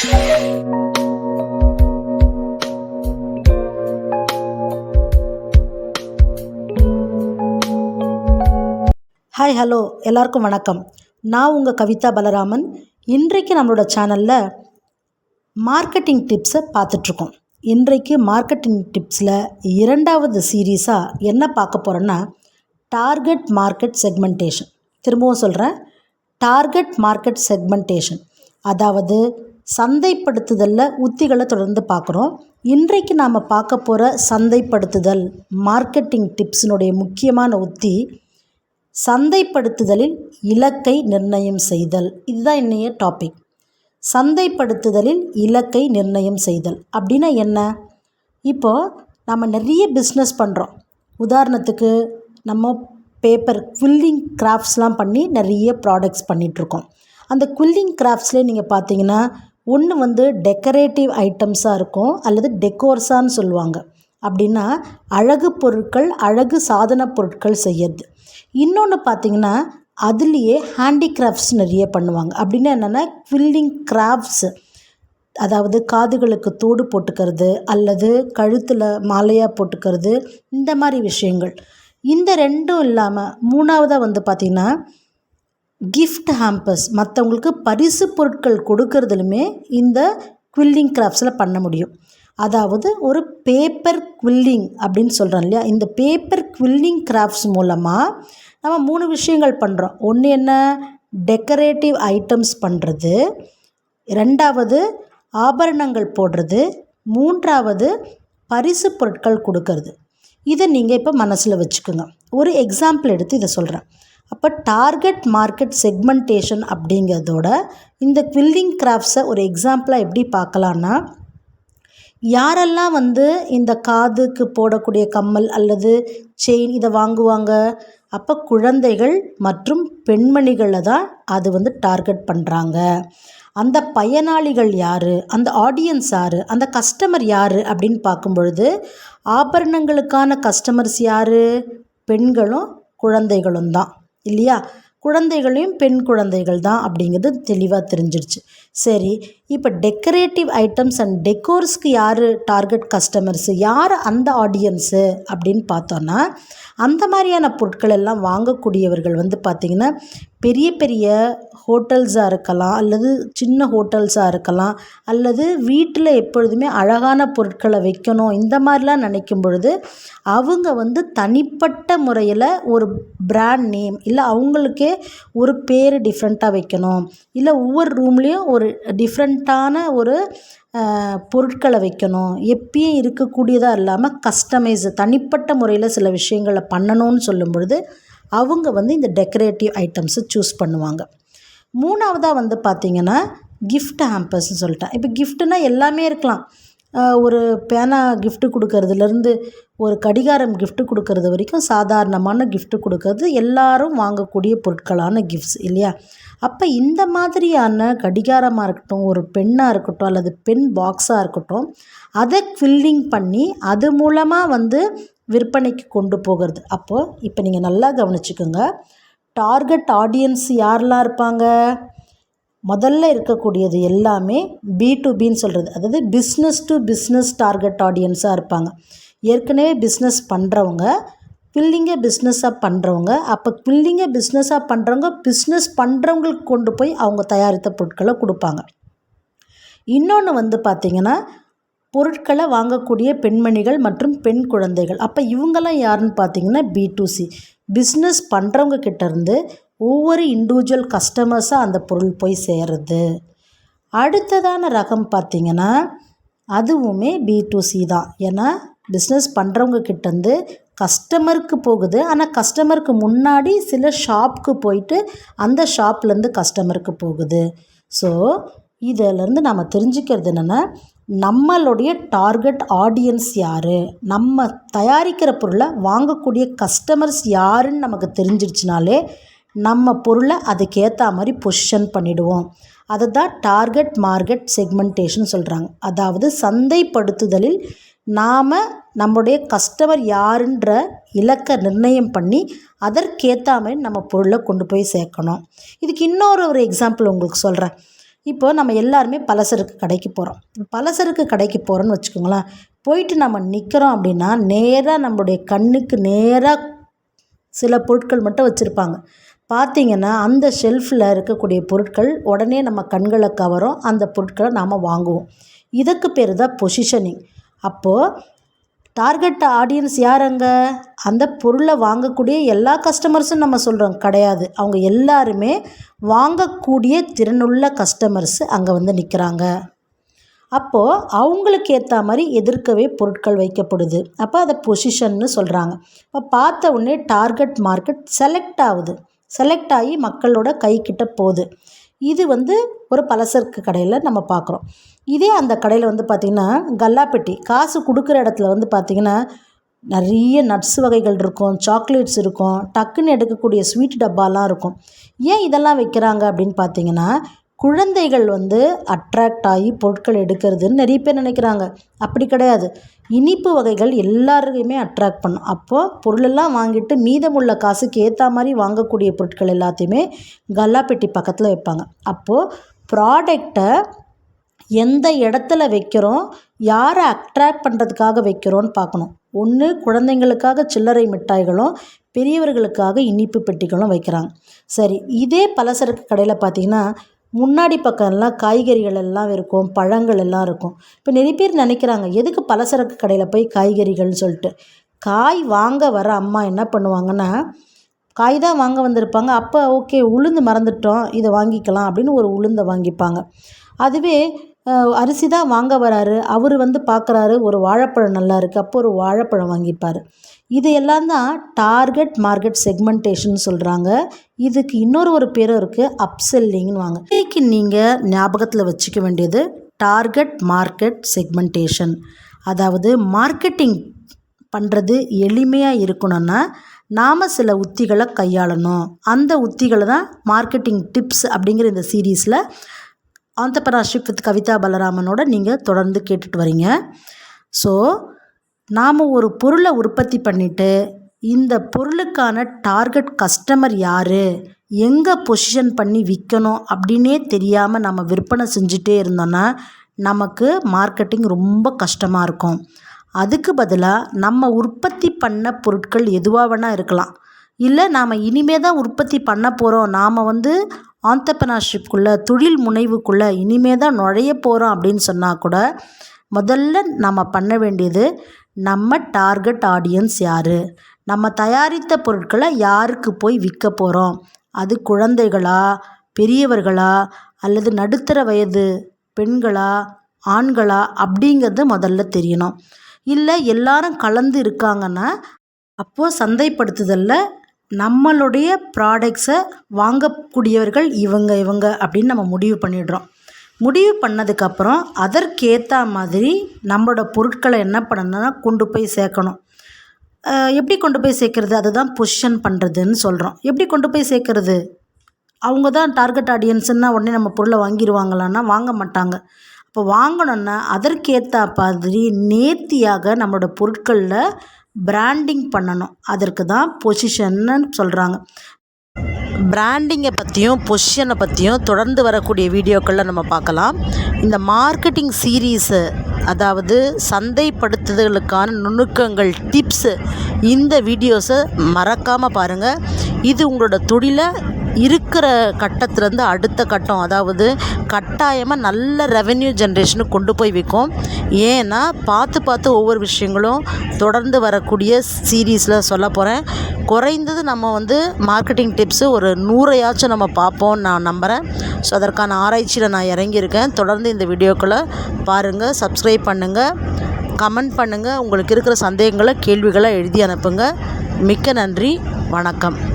Hi hello எல்லாருக்கும் வணக்கம். நான் உங்கள் கவிதா பலராமன். இன்றைக்கு நம்மளோட சேனலில் மார்க்கெட்டிங் டிப்ஸை பார்த்துட்ருக்கோம். இன்றைக்கு மார்க்கெட்டிங் டிப்ஸில் இரண்டாவது சீரீஸாக என்ன பார்க்க போகிறோன்னா டார்கெட் மார்க்கெட் செக்மெண்டேஷன் திரும்பவும் சொல்கிறேன் டார்கெட் மார்க்கெட் செக்மெண்டேஷன் அதாவது சந்தைப்படுத்துதலில் உத்திகளை தொடர்ந்து பார்க்குறோம். இன்றைக்கு நாம் பார்க்க போகிற சந்தைப்படுத்துதல் மார்க்கெட்டிங் டிப்ஸினுடைய முக்கியமான உத்தி சந்தைப்படுத்துதலில் இலக்கை நிர்ணயம் செய்தல். இதுதான் இன்னைய டாபிக் சந்தைப்படுத்துதலில் இலக்கை நிர்ணயம் செய்தல் அப்படின்னா என்ன? இப்போது நம்ம நிறைய பிஸ்னஸ் பண்ணுறோம் உதாரணத்துக்கு நம்ம பேப்பர் குல்லிங் கிராஃப்ட்ஸ்லாம் பண்ணி நிறைய ப்ராடக்ட்ஸ் பண்ணிகிட்ருக்கோம் அந்த குல்லிங் கிராஃப்ட்ஸ்லேயே நீங்கள் பார்த்தீங்கன்னா ஒன்று வந்து டெக்கரேட்டிவ் ஐட்டம்ஸாக இருக்கும் அல்லது டெக்கோர்ஸான்னு சொல்லுவாங்க. அப்படின்னா அழகு பொருட்கள் அழகு சாதன பொருட்கள் செய்யறது. இன்னொன்று பார்த்தீங்கன்னா அதுலேயே ஹேண்டிகிராஃப்ட்ஸ் நிறைய பண்ணுவாங்க. அப்படின்னா என்னென்னா குவில்லிங் கிராஃப்ட்ஸ் அதாவது காதுகளுக்கு தோடு போட்டுக்கிறது அல்லது கழுத்தில் மாலையாக போட்டுக்கிறது இந்த மாதிரி விஷயங்கள். இந்த ரெண்டும் இல்லாமல் மூணாவதாக வந்து பார்த்திங்கன்னா கிஃப்ட் ஹாம்பர்ஸ் மற்றவங்களுக்கு பரிசு பொருட்கள் கொடுக்கறதுலுமே இந்த குவில்லிங் கிராஃப்ட்ஸில் பண்ண முடியும். அதாவது ஒரு பேப்பர் குவில்லிங் அப்படின்னு சொல்கிறோம் இல்லையா? இந்த பேப்பர் குவில்லிங் கிராஃப்ட்ஸ் மூலமாக நம்ம மூணு விஷயங்கள் பண்ணுறோம் ஒன்று என்ன? டெக்கரேட்டிவ் ஐட்டம்ஸ் பண்ணுறது ரெண்டாவது ஆபரணங்கள் போடுறது. மூன்றாவது பரிசு பொருட்கள் கொடுக்கறது. இதை நீங்கள் இப்போ மனசில் வச்சுக்கோங்க. ஒரு எக்ஸாம்பிள் எடுத்து இதை சொல்கிறேன் அப்போ டார்கெட் மார்க்கெட் செக்மெண்டேஷன் அப்படிங்கிறதோட இந்த குவில்டிங் கிராஃப்ட்ஸை ஒரு எக்ஸாம்பிளாக எப்படி பார்க்கலான்னா யாரெல்லாம் வந்து இந்த காதுக்கு போடக்கூடிய கம்மல் அல்லது செயின் இதை வாங்குவாங்க? அப்போ குழந்தைகள் மற்றும் பெண்மணிகளை தான் அது வந்து டார்கெட் பண்ணுறாங்க அந்த பயனாளிகள் யார்? அந்த ஆடியன்ஸ் யார்? அந்த கஸ்டமர் யார்? அப்படின்னு பார்க்கும் பொழுது ஆபரணங்களுக்கான கஸ்டமர்ஸ் யார்? பெண்களும் குழந்தைகளும் தான். இல்லையா? குழந்தைகளையும் பெண் குழந்தைகள் தான் அப்படிங்கிறது தெளிவாக தெரிஞ்சிருச்சு. சரி இப்போ டெக்கரேட்டிவ் ஐட்டம்ஸ் அண்ட் டெக்கோர்ஸ்க்கு யார் டார்கெட் கஸ்டமர்ஸு யார் அந்த ஆடியன்ஸு அப்படின்னு பார்த்தோன்னா அந்த மாதிரியான பொருட்கள் எல்லாம் வாங்கக்கூடியவர்கள் வந்து பார்த்திங்கன்னா பெரிய பெரிய ஹோட்டல்ஸாக இருக்கலாம் அல்லது சின்ன ஹோட்டல்ஸாக இருக்கலாம் அல்லது வீட்டில் எப்பொழுதுமே அழகான பொருட்களை வைக்கணும் இந்த மாதிரிலாம் நினைக்கும் பொழுது அவங்க வந்து தனிப்பட்ட முறையில் ஒரு பிராண்ட் நேம் இல்லை அவங்களுக்கே ஒரு பேர் டிஃப்ரெண்ட்டாக வைக்கணும் இல்லை ஒவ்வொரு ரூம்லேயும் ஒரு டிஃப்ரெண்ட்டான ஒரு பொருட்களை வைக்கணும். எப்பயும் இருக்கக்கூடியதாக இல்லாமல் கஸ்டமைஸ் தனிப்பட்ட முறையில் சில விஷயங்களை பண்ணணும்னு சொல்லும் பொழுது அவங்க வந்து இந்த டெக்கரேட்டிவ் ஐட்டம்ஸை சூஸ் பண்ணுவாங்க. மூணாவதாக வந்து பார்த்திங்கன்னா கிஃப்ட் ஹாம்பர்ஸ்னு சொல்லிட்டேன். இப்போ கிஃப்ட்டுனா எல்லாமே இருக்கலாம். ஒரு பேனா கிஃப்ட்டு கொடுக்கறதுலேருந்து ஒரு கடிகாரம் கிஃப்ட்டு கொடுக்கறது வரைக்கும் சாதாரணமான கிஃப்ட்டு கொடுக்கறது. எல்லாரும் வாங்கக்கூடிய பொருட்களான கிஃப்ட்ஸ் இல்லையா? அப்போ இந்த மாதிரியான கடிகாரமாக இருக்கட்டும் ஒரு பெண்ணாக இருக்கட்டும் அல்லது பென் பாக்ஸாக இருக்கட்டும் அதை ஃபில்லிங் பண்ணி அது மூலமாக வந்து விற்பனைக்கு கொண்டு போகிறது. அப்போது இப்போ நீங்கள் நல்லா கவனிச்சுக்கோங்க. டார்கெட் ஆடியன்ஸ் யாரெல்லாம் இருப்பாங்க? முதல்ல இருக்கக்கூடியது எல்லாமே பி டு பின்னு சொல்கிறது அதாவது பிஸ்னஸ் டு பிஸ்னஸ் டார்கெட் ஆடியன்ஸாக இருப்பாங்க. ஏற்கனவே பிஸ்னஸ் பண்ணுறவங்க ஃபில்லிங்கை பிஸ்னஸாக பண்ணுறவங்க அப்போ ஃபில்லிங்கை பிஸ்னஸாக பண்ணுறவங்க பிஸ்னஸ் பண்ணுறவங்களுக்கு கொண்டு போய் அவங்க தயாரித்த பொருட்களை கொடுப்பாங்க. இன்னொன்று வந்து பார்த்திங்கன்னா பொருட்களை வாங்கக்கூடிய பெண்மணிகள் மற்றும் பெண் குழந்தைகள். அப்போ இவங்கெல்லாம் யாருன்னு பார்த்தீங்கன்னா பி டு சி பிஸ்னஸ் பண்ணுறவங்க கிட்டேருந்து ஒவ்வொரு இண்டிவிஜுவல் கஸ்டமர்ஸாக அந்த பொருள் போய் சேருது அடுத்ததான ரகம் பார்த்திங்கன்னா அதுவுமே பி டு சி தான். ஏன்னா பிஸ்னஸ் பண்ணுறவங்க கிட்டேருந்து கஸ்டமருக்கு போகுது. ஆனால் கஸ்டமருக்கு முன்னாடி சில ஷாப்புக்கு போயிட்டு அந்த ஷாப்லேருந்து கஸ்டமருக்கு போகுது. ஸோ இதிலேருந்து நம்ம தெரிஞ்சுக்கிறது என்னென்னா நம்மளுடைய டார்கெட் ஆடியன்ஸ் யார்? நம்ம தயாரிக்கிற பொருளை வாங்கக்கூடிய கஸ்டமர்ஸ் யாருன்னு நமக்கு தெரிஞ்சிருச்சுனாலே நம்ம பொருளை அதுக்கேற்ற மாதிரி பொசிஷன் பண்ணிவிடுவோம் அதை தான் டார்கெட் மார்க்கெட் செக்மெண்டேஷன் சொல்கிறாங்க அதாவது சந்தைப்படுத்துதலில் நாம் நம்முடைய கஸ்டமர் யாருன்ற இலக்கை நிர்ணயம் பண்ணி அதற்கேற்ற மாதிரி நம்ம பொருளை கொண்டு போய் சேர்க்கணும். இதுக்கு இன்னொரு ஒரு எக்ஸாம்பிள் உங்களுக்கு சொல்கிறேன் இப்போ நம்ம எல்லாருமே பலசருக்கு கடைக்கு போகிறோம் பலசருக்கு கடைக்கு போகிறோன்னு வச்சுக்கோங்களேன். போயிட்டு நம்ம நிற்கிறோம் அப்படின்னா நேராக நம்மளுடைய கண்ணுக்கு நேராக சில பொருட்கள் மட்டும் வச்சுருப்பாங்க. பார்த்திங்கன்னா அந்த ஷெல்ஃபில் இருக்கக்கூடிய பொருட்கள் உடனே நம்ம கண்களை கவரும். அந்த பொருட்களை நாம் வாங்குவோம். இதுக்கு பேர் தான் பொசிஷனிங் அப்போது டார்கெட் ஆடியன்ஸ் யார் அங்கே அந்த பொருளை வாங்கக்கூடிய எல்லா கஸ்டமர்ஸும் நம்ம சொல்கிறோம் கிடையாது. அவங்க எல்லாருமே வாங்கக்கூடிய திறனுள்ள கஸ்டமர்ஸ் அங்கே வந்து நிற்கிறாங்க அப்போது அவங்களுக்கு ஏற்ற மாதிரி எதிர்க்கவே பொருட்கள் வைக்கப்படுது. அப்போ அதை பொசிஷன்னு சொல்கிறாங்க இப்போ பார்த்த உடனே டார்கெட் மார்க்கெட் செலக்ட் ஆகுது. செலக்ட் ஆகி மக்களோட கைக்கிட்ட போகுது. இது வந்து ஒரு பலசரக்கு கடையில் நம்ம பார்க்குறோம் இதே அந்த கடையில் வந்து பார்த்திங்கன்னா கல்லாப்பெட்டி காசு கொடுக்குற இடத்துல வந்து பார்த்திங்கன்னா நிறைய நட்ஸ் வகைகள் இருக்கும் சாக்லேட்ஸ் இருக்கும் டக்குன்னு எடுக்கக்கூடிய ஸ்வீட் டப்பாலாம் இருக்கும். ஏன் இதெல்லாம் வைக்கிறாங்க அப்படின்னு பார்த்தீங்கன்னா குழந்தைகள் வந்து அட்ராக்ட் ஆகி பொருட்கள் எடுக்கிறதுன்னு நிறைய பேர் நினைக்கிறாங்க. அப்படி கிடையாது. இனிப்பு வகைகள் எல்லாருக்குமே அட்ராக்ட் பண்ணும். அப்போது பொருளெல்லாம் வாங்கிட்டு மீதமுள்ள காசுக்கு ஏற்ற மாதிரி வாங்கக்கூடிய பொருட்கள் எல்லாத்தையுமே கல்லாப்பெட்டி பக்கத்தில் வைப்பாங்க. அப்போது ப்ராடக்டை எந்த இடத்துல வைக்கிறோம் யாரை அட்ராக்ட் பண்ணுறதுக்காக வைக்கிறோன்னு பார்க்கணும். ஒன்று குழந்தைங்களுக்காக சில்லறை மிட்டாய்களும் பெரியவர்களுக்காக இனிப்பு பெட்டிகளும் வைக்கிறாங்க. சரி இதே பலசரக்கு கடையில் பார்த்திங்கன்னா முன்னாடி பக்கம்லாம் காய்கறிகள் எல்லாம் இருக்கும் பழங்கள் எல்லாம் இருக்கும். இப்போ நிறைய பேர் நினைக்கிறாங்க எதுக்கு பலசரக்கு கடையில் போய் காய்கறிகள்னு சொல்லிட்டு? காய் வாங்க வர அம்மா என்ன பண்ணுவாங்கன்னா காய் தான் வாங்க வந்திருப்பாங்க. அப்போ ஓகே உளுந்து மறந்துட்டோம். இதை வாங்கிக்கலாம். அப்படின்னு ஒரு உளுந்தை வாங்கிப்பாங்க. அதுவே அரிசி தான் வாங்க வராரு. அவர் வந்து பார்க்குறாரு ஒரு வாழைப்பழம் நல்லா இருக்குது அப்போ ஒரு வாழைப்பழம் வாங்கிப்பார் இது எல்லாம் தான் டார்கெட் மார்க்கெட் செக்மெண்டேஷன் சொல்கிறாங்க இதுக்கு இன்னொரு ஒரு பேரும் இருக்குது அப்செல்லிங்னு வாங்க. இன்னைக்கு நீங்கள் ஞாபகத்தில் வச்சுக்க வேண்டியது டார்கெட் மார்க்கெட் செக்மெண்டேஷன். அதாவது மார்க்கெட்டிங் பண்ணுறது எளிமையாக இருக்கணும்னா நாம் சில உத்திகளை கையாளணும். அந்த உத்திகளை தான் மார்க்கெட்டிங் டிப்ஸ் அப்படிங்கிற இந்த சீரீஸில் ஆந்தப்பராஷிப் வித் கவிதா பலராமனோட நீங்கள் தொடர்ந்து கேட்டுட்டு வரீங்க. ஸோ நாம் ஒரு பொருளை உற்பத்தி பண்ணிவிட்டு இந்த பொருளுக்கான டார்கெட் கஸ்டமர் யார்? எங்கே பொசிஷன் பண்ணி விற்கணும் அப்படின்னே தெரியாமல் நம்ம விற்பனை செஞ்சுட்டே இருந்தோன்னா நமக்கு மார்க்கெட்டிங் ரொம்ப கஷ்டமாக இருக்கும். அதுக்கு பதிலாக நம்ம உற்பத்தி பண்ண பொருட்கள் எதுவாக வேணால் இருக்கலாம். இல்லை நாம் இனிமே தான் உற்பத்தி பண்ண போகிறோம் நாம் வந்து ஆண்டர்பனர்ஷிப்குள்ளே தொழில் முனைவுக்குள்ளே இனிமே தான் நுழைய போகிறோம் அப்படின்னு சொன்னால் கூட முதல்ல நம்ம பண்ண வேண்டியது நம்ம டார்கெட் ஆடியன்ஸ் யார்? நம்ம தயாரித்த பொருட்களை யாருக்கு போய் விற்க போகிறோம் அது குழந்தைகளா பெரியவர்களா அல்லது நடுத்தர வயது பெண்களா ஆண்களா அப்படிங்கிறது முதல்ல தெரியணும். இல்லை எல்லாரும் கலந்து இருக்காங்கன்னா அப்போது சந்தைப்படுத்துதலில் நம்மளுடைய ப்ராடக்ட்ஸை வாங்கக்கூடியவர்கள் இவங்க இவங்க அப்படின்னு நம்ம முடிவு பண்ணிடுறோம். முடிவு பண்ணதுக்கப்புறம் அதற்கேற்ற மாதிரி நம்மளோட பொருட்களை என்ன பண்ணணும்னா கொண்டு போய் சேர்க்கணும். எப்படி கொண்டு போய் சேர்க்குறது? அதுதான் பொசிஷன் பண்ணுறதுன்னு சொல்கிறோம் எப்படி கொண்டு போய் சேர்க்குறது? அவங்க தான் டார்கெட் ஆடியன்ஸுன்னா உடனே நம்ம பொருளை வாங்கிடுவாங்களான்னா வாங்க மாட்டாங்க. இப்போ வாங்கணுன்னா அதற்கேற்ற மாதிரி நேர்த்தியாக நம்மளோட பொருட்களில் பிராண்டிங் பண்ணணும். அதற்கு தான் பொசிஷன்னு சொல்கிறாங்க பிராண்டிங்கை பற்றியும் பொசிஷனை பற்றியும் தொடர்ந்து வரக்கூடிய வீடியோக்களில் நம்ம பார்க்கலாம். இந்த மார்க்கெட்டிங் சீரீஸு அதாவது சந்தைப்படுத்துதலுக்கான நுணுக்கங்கள் டிப்ஸு இந்த வீடியோஸை மறக்காமல் பாருங்கள் இது உங்களோட தொழிலை இருக்கிற கட்டத்துலேருந்து அடுத்த கட்டம் அதாவது கட்டாயமாக நல்ல ரெவென்யூ ஜென்ரேஷனுக்கு கொண்டு போய் விற்கும் ஏன்னா பார்த்து பார்த்து ஒவ்வொரு விஷயங்களும் தொடர்ந்து வரக்கூடிய சீரீஸில் சொல்ல போகிறேன் குறைந்தது நம்ம வந்து மார்க்கெட்டிங் டிப்ஸு ஒரு நூறையாச்சும் நம்ம பார்ப்போம்னு நான் நம்புகிறேன் ஸோ அதற்கான ஆராய்ச்சியில் நான் இறங்கியிருக்கேன். தொடர்ந்து இந்த வீடியோக்களை பாருங்கள் சப்ஸ்கிரைப் பண்ணுங்கள் கமெண்ட் பண்ணுங்கள் உங்களுக்கு இருக்கிற சந்தேகங்களை கேள்விகளை எழுதி அனுப்புங்க. மிக்க நன்றி வணக்கம்.